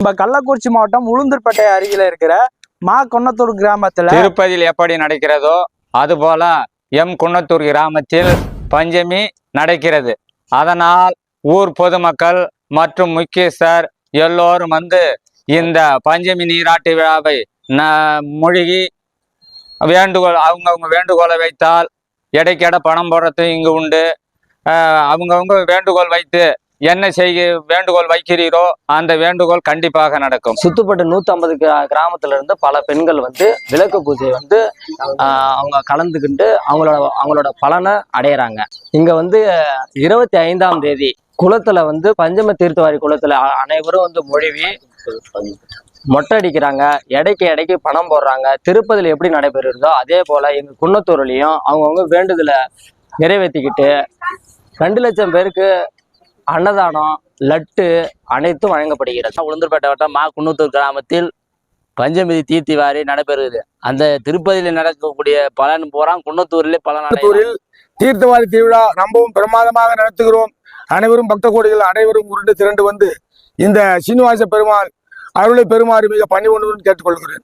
நம்ம கள்ளக்குறிச்சி மாவட்டம் உளுந்தூர்பேட்டை அருகில இருக்கிற மா கொன்னத்தூர் கிராமத்துல திருப்பதியில் எப்படி நடக்கிறதோ அதுபோல எம் குன்னத்தூர் கிராமத்தில் பஞ்சமி நடக்கிறது. அதனால் ஊர் பொதுமக்கள் மற்றும் முக்கியஸ்தர் எல்லோரும் வந்து இந்த பஞ்சமி நீராட்டு விழாவை ந- மூழ்கி வேண்டுகோள் அவங்கவுங்க வேண்டுகோளை வைத்தால் எடைக்கெட பணம் போடுறது இங்கு உண்டு. அவங்கவுங்க வேண்டுகோள் வைத்து என்ன செய்ய வேண்டுகோள் வைக்கிறீரோ அந்த வேண்டுகோள் கண்டிப்பாக நடக்கும். சுத்துப்பட்டு நூத்தம்பது கிராமத்துல இருந்து பல பெண்கள் வந்து விளக்கு பூஜை வந்து அவங்க கலந்துக்கிட்டு அவங்களோட அவங்களோட பலனை அடையிறாங்க. இங்க வந்து இருபத்தி ஐந்தாம் தேதி குளத்துல வந்து பஞ்சம தீர்த்தவாரி குளத்துல அனைவரும் வந்து மொழிவி மொட்டை அடிக்கிறாங்க எடைக்கு எடைக்கு பணம் போடுறாங்க. திருப்பதியில் எப்படி நடைபெறுதோ அதே போல எங்க குன்னத்தூர்லயும் அவங்கவுங்க வேண்டுதலை நிறைவேற்றிக்கிட்டு ரெண்டு லட்சம் பேருக்கு அன்னதானம் லட்டு அனைத்தும் வழங்கப்படுகிறது. உளுந்தூர்பேட்டை வட்டம் மா குன்னூத்தூர் கிராமத்தில் பஞ்சமிதி தீர்த்திவாரி நடைபெறுகிறது. அந்த திருப்பதியில் நடக்கக்கூடிய பலன் போறான் குன்னத்தூரிலே பலன் குன்னத்தூரில் தீர்த்தவாரி திருவிழா ரொம்பவும் பிரமாதமாக நடத்துகிறோம். அனைவரும் பக்த கோடிகள் அனைவரும் உருண்டு திரண்டு வந்து இந்த சீனிவாச பெருமாள் அருளை பெருமாறு மிக பணிவுடன் கேட்டுக்கொள்கிறேன்.